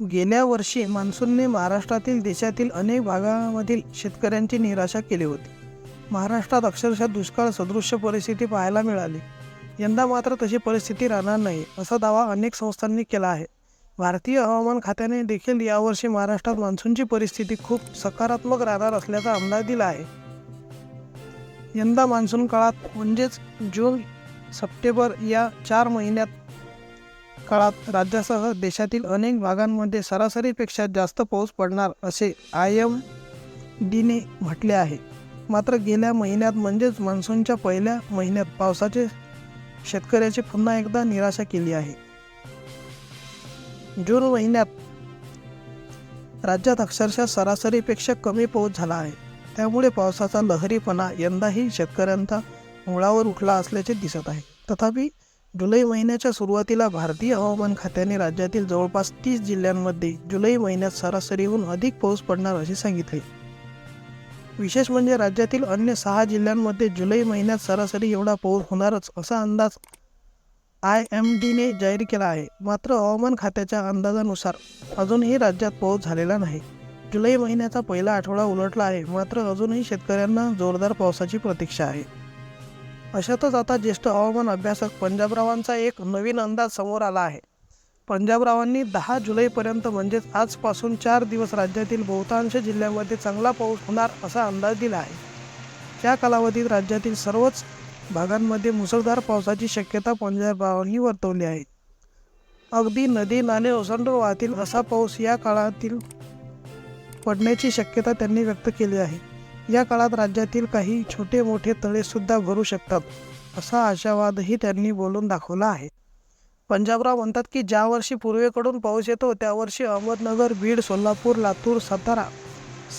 गेल्या वर्षी मान्सूनने महाराष्ट्रातील देशातील अनेक भागामधील शेतकऱ्यांची निराशा केली होती. महाराष्ट्रात अक्षरशः दुष्काळ सदृश्य परिस्थिती पाहायला मिळाली. यंदा मात्र तशी परिस्थिती राहणार नाही असा दावा अनेक संस्थांनी केला आहे. भारतीय हवामान खात्याने देखील यावर्षी महाराष्ट्रात मान्सूनची परिस्थिती खूप सकारात्मक राहणार असल्याचा अंदाज दिला आहे. यंदा मान्सून काळात म्हणजेच जून सप्टेंबर या चार महिन्यात काळात राज्यासह देशातील अनेक भागांमध्ये सरासरीपेक्षा जास्त पाऊस पडणार असे आय एम डीने म्हटले आहे. मात्र गेल्या महिन्यात म्हणजेच मान्सूनच्या पहिल्या महिन्यात पावसाचे शेतकऱ्याची पुन्हा एकदा निराशा केली आहे. जून महिन्यात राज्यात अक्षरशः सरासरीपेक्षा कमी पाऊस झाला आहे. त्यामुळे पावसाचा लहरीपणा यंदाही शेतकऱ्यांचा मुळावर उठला असल्याचे दिसत आहे. तथापि जुलै महिन्याच्या सुरुवातीला भारतीय हवामान खात्याने राज्यातील जवळपास तीस जिल्ह्यांमध्ये जुलै महिन्यात सरासरीहून अधिक पाऊस पडणार असे सांगितले. विशेष म्हणजे राज्यातील अन्य सहा जिल्ह्यांमध्ये जुलै महिन्यात सरासरी एवढा पाऊस होणारच असा अंदाज आय एम डीने जाहीर केला आहे. मात्र हवामान खात्याच्या अंदाजानुसार अजूनही राज्यात पाऊस झालेला नाही. जुलै महिन्याचा पहिला आठवडा उलटला आहे. मात्र अजूनही शेतकऱ्यांना जोरदार पावसाची प्रतीक्षा आहे. अशातच आता ज्येष्ठ हवामान अभ्यासक पंजाबरावांचा एक नवीन अंदाज समोर आला आहे. पंजाबरावांनी दहा जुलैपर्यंत म्हणजेच आजपासून चार दिवस राज्यातील बहुतांश जिल्ह्यांमध्ये चांगला पाऊस होणार असा अंदाज दिला आहे. त्या कालावधीत राज्यातील सर्वच भागांमध्ये मुसळधार पावसाची शक्यता पंजाबरावांनी वर्तवली आहे. अगदी नदी नाले ओसंडून वाहतील असा पाऊस या काळातील पडण्याची शक्यता त्यांनी व्यक्त केली आहे. या काळात राज्यातील काही छोटे मोठे तळेसुद्धा भरू शकतात असा आशावादही त्यांनी बोलून दाखवला आहे. पंजाबराव म्हणतात की ज्या वर्षी पूर्वेकडून पाऊस येतो त्या वर्षी अहमदनगर बीड सोलापूर लातूर सातारा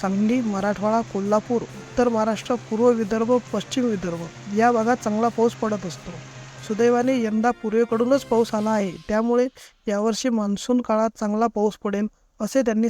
सांगली मराठवाडा कोल्हापूर उत्तर महाराष्ट्र पूर्व विदर्भ पश्चिम विदर्भ या भागात चांगला पाऊस पडत असतो. सुदैवाने यंदा पूर्वेकडूनच पाऊस आला आहे त्यामुळे यावर्षी मान्सून काळात चांगला पाऊस पडेल असे त्यांनी